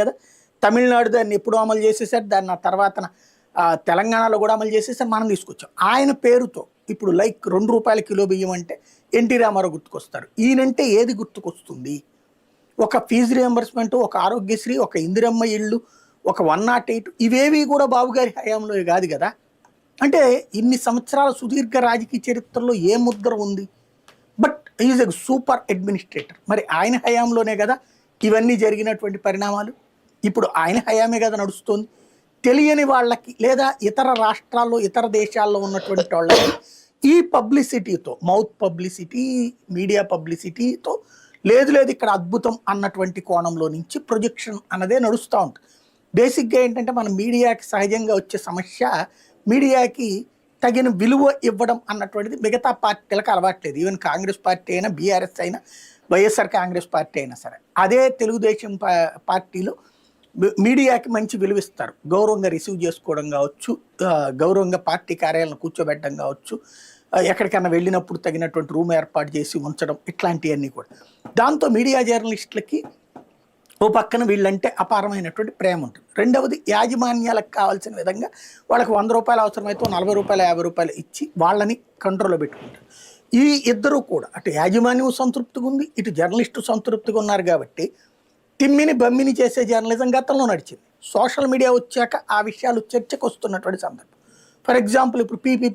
కదా? తమిళనాడు దాన్ని ఎప్పుడు అమలు చేసేసారు దాన్ని ఆ తర్వాత తెలంగాణలో కూడా అమలు చేసేసారు మనం తీసుకొచ్చాం. ఆయన పేరుతో ఇప్పుడు లైక్ రెండు రూపాయల కిలో బియ్యం అంటే ఎన్టీ రామారావు గుర్తుకొస్తారు. ఈయనంటే ఏది గుర్తుకొస్తుంది? ఒక ఫీజు రియంబర్స్మెంట్ ఒక ఆరోగ్యశ్రీ ఒక ఇందిరమ్మ ఇళ్ళు ఒక వన్ నాట్ ఎయిట్ ఇవేవి కూడా బాబుగారి హయాంలో కాదు కదా? అంటే ఇన్ని సంవత్సరాల సుదీర్ఘ రాజకీయ చరిత్రలో ఏ ముద్ర ఉంది? But is a super administrator మరి ఆయన హయాంలోనే కదా ఇవన్నీ జరిగినటువంటి పరిణామాలు? ఇప్పుడు ఆయన హయామే కదా నడుస్తుంది. తెలియని వాళ్ళకి లేదా ఇతర రాష్ట్రాల్లో ఇతర దేశాల్లో ఉన్నటువంటి వాళ్ళకి ఈ పబ్లిసిటీతో మౌత్ పబ్లిసిటీ మీడియా పబ్లిసిటీతో లేదు లేదు ఇక్కడ అద్భుతం అన్నటువంటి కోణంలో నుంచి ప్రొజెక్షన్ అన్నదే నడుస్తూ ఉంటుంది బేసిక్గా ఏంటంటే మన మీడియాకి సహజంగా వచ్చే సమస్య మీడియాకి తగిన విలువ ఇవ్వడం అన్నటువంటిది మిగతా పార్టీలకు అలవాట్లేదు ఈవెన్ కాంగ్రెస్ పార్టీ అయినా బీఆర్ఎస్ అయినా వైఎస్ఆర్ కాంగ్రెస్ పార్టీ అయినా సరే. అదే తెలుగుదేశం పార్టీలో మీడియాకి మంచి విలువిస్తారు. గౌరవంగా రిసీవ్ చేసుకోవడం కావచ్చు గౌరవంగా పార్టీ కార్యాలయం కూర్చోబెట్టడం కావచ్చు ఎక్కడికైనా వెళ్ళినప్పుడు తగినటువంటి రూమ్ ఏర్పాటు చేసి ఉంచడం ఇట్లాంటివన్నీ కూడా. దాంతో మీడియా జర్నలిస్టులకి ఓ పక్కన వీళ్ళంటే అపారమైనటువంటి ప్రేమ ఉంటుంది. రెండవది యాజమాన్యాలకు కావాల్సిన విధంగా వాళ్ళకి వంద రూపాయలు అవసరమైతే నలభై రూపాయలు యాభై రూపాయలు ఇచ్చి వాళ్ళని కంట్రోల్లో పెట్టుకుంటారు. ఈ ఇద్దరు కూడా అటు యాజమాన్యం సంతృప్తిగా ఉంది ఇటు జర్నలిస్టు సంతృప్తిగా ఉన్నారు కాబట్టి తిమ్మిని బమ్మిని చేసే జర్నలిజం గతంలో నడిచింది. సోషల్ మీడియా వచ్చాక ఆ విషయాలు చర్చకు వస్తున్నటువంటి సందర్భం. ఫర్ ఎగ్జాంపుల్ ఇప్పుడు పీపీపీ